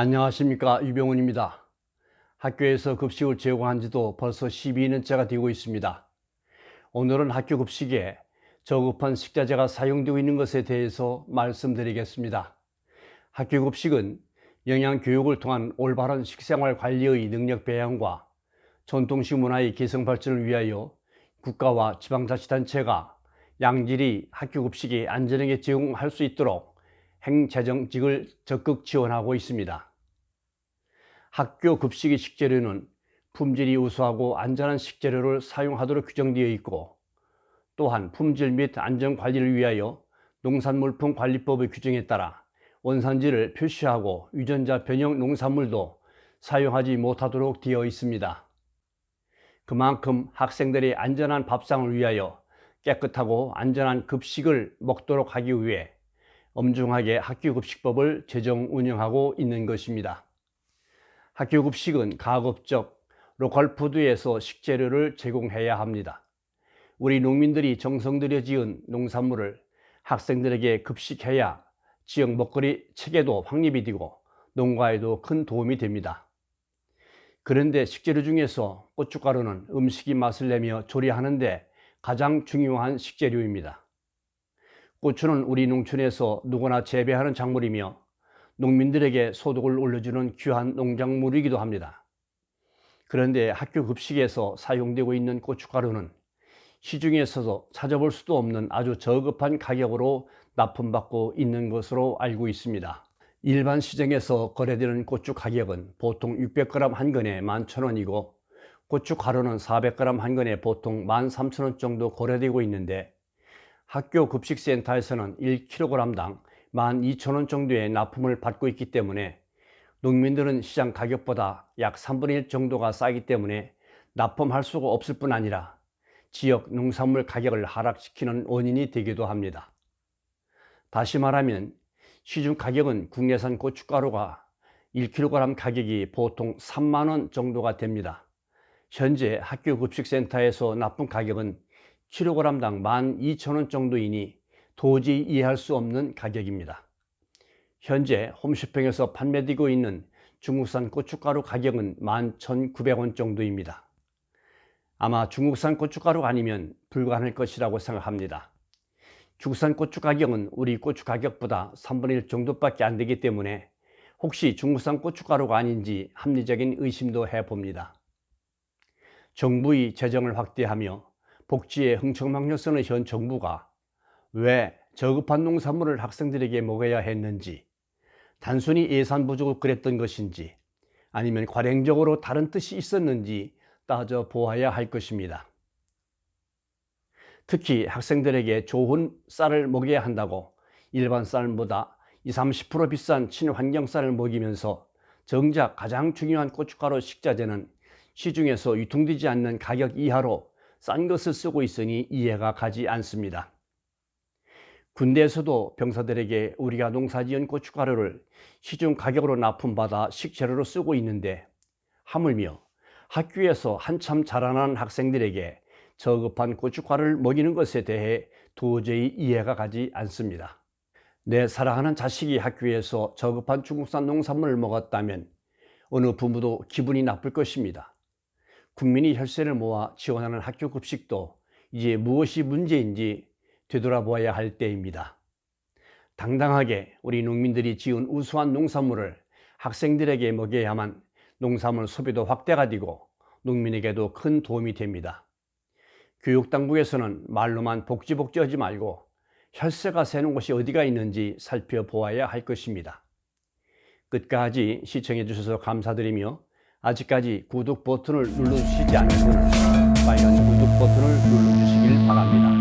안녕하십니까 유병훈입니다. 학교에서 급식을 제공한 지도 벌써 12년째가 되고 있습니다. 오늘은 학교 급식에 저급한 식자재가 사용되고 있는 것에 대해서 말씀드리겠습니다. 학교 급식은 영양 교육을 통한 올바른 식생활 관리의 능력 배양과 전통식 문화의 개성 발전을 위하여 국가와 지방자치단체가 양질의 학교 급식이 안전하게 제공할 수 있도록 행재정직을 적극 지원하고 있습니다. 학교 급식의 식재료는 품질이 우수하고 안전한 식재료를 사용하도록 규정되어 있고 또한 품질 및 안전 관리를 위하여 농산물품 관리법의 규정에 따라 원산지를 표시하고 유전자 변형 농산물도 사용하지 못하도록 되어 있습니다. 그만큼 학생들의 안전한 밥상을 위하여 깨끗하고 안전한 급식을 먹도록 하기 위해 엄중하게 학교급식법을 제정 운영하고 있는 것입니다. 학교 급식은 가급적 로컬 푸드에서 식재료를 제공해야 합니다. 우리 농민들이 정성 들여 지은 농산물을 학생들에게 급식해야 지역 먹거리 체계도 확립이 되고 농가에도 큰 도움이 됩니다. 그런데 식재료 중에서 고춧가루는 음식이 맛을 내며 조리하는데 가장 중요한 식재료입니다. 고추는 우리 농촌에서 누구나 재배하는 작물이며 농민들에게 소득을 올려주는 귀한 농작물이기도 합니다. 그런데 학교 급식에서 사용되고 있는 고춧가루는 시중에서도 찾아볼 수도 없는 아주 저급한 가격으로 납품받고 있는 것으로 알고 있습니다. 일반 시장에서 거래되는 고추 가격은 보통 600g 한 근에 11,000원이고 고춧가루는 400g 한 근에 보통 13,000원 정도 거래되고 있는데 학교 급식센터에서는 1kg당 12,000원 정도의 납품을 받고 있기 때문에 농민들은 시장 가격보다 약 3분의 1 정도가 싸기 때문에 납품할 수가 없을 뿐 아니라 지역 농산물 가격을 하락시키는 원인이 되기도 합니다. 다시 말하면 시중 가격은 국내산 고춧가루가 1kg 가격이 보통 3만원 정도가 됩니다. 현재 학교 급식센터에서 납품 가격은 kg당 12,000원 정도이니 도저히 이해할 수 없는 가격입니다. 현재 홈쇼핑에서 판매되고 있는 중국산 고춧가루 가격은 11,900원 정도입니다. 아마 중국산 고춧가루가 아니면 불가능할 것이라고 생각합니다. 중국산 고추 가격은 우리 고추 가격보다 3분의 1 정도밖에 안 되기 때문에 혹시 중국산 고춧가루가 아닌지 합리적인 의심도 해봅니다. 정부의 재정을 확대하며 복지에 흥청망청 쓰는 현 정부가 왜 저급한 농산물을 학생들에게 먹여야 했는지, 단순히 예산 부족을 그랬던 것인지, 아니면 관행적으로 다른 뜻이 있었는지 따져 보아야 할 것입니다. 특히 학생들에게 좋은 쌀을 먹여야 한다고 일반 쌀보다 20, 30% 비싼 친환경 쌀을 먹이면서 정작 가장 중요한 고춧가루 식자재는 시중에서 유통되지 않는 가격 이하로 싼 것을 쓰고 있으니 이해가 가지 않습니다. 군대에서도 병사들에게 우리가 농사지은 고춧가루를 시중 가격으로 납품받아 식재료로 쓰고 있는데 하물며 학교에서 한참 자라난 학생들에게 저급한 고춧가루를 먹이는 것에 대해 도저히 이해가 가지 않습니다. 내 사랑하는 자식이 학교에서 저급한 중국산 농산물을 먹었다면 어느 부모도 기분이 나쁠 것입니다. 국민이 혈세를 모아 지원하는 학교 급식도 이제 무엇이 문제인지 되돌아보아야 할 때입니다. 당당하게 우리 농민들이 지은 우수한 농산물을 학생들에게 먹여야만 농산물 소비도 확대가 되고 농민에게도 큰 도움이 됩니다. 교육당국에서는 말로만 복지복지 하지 말고 혈세가 새는 곳이 어디가 있는지 살펴보아야 할 것입니다. 끝까지 시청해 주셔서 감사드리며 아직까지 구독 버튼을 눌러주시지 분은 빨간 구독 버튼을 눌러주시길 바랍니다.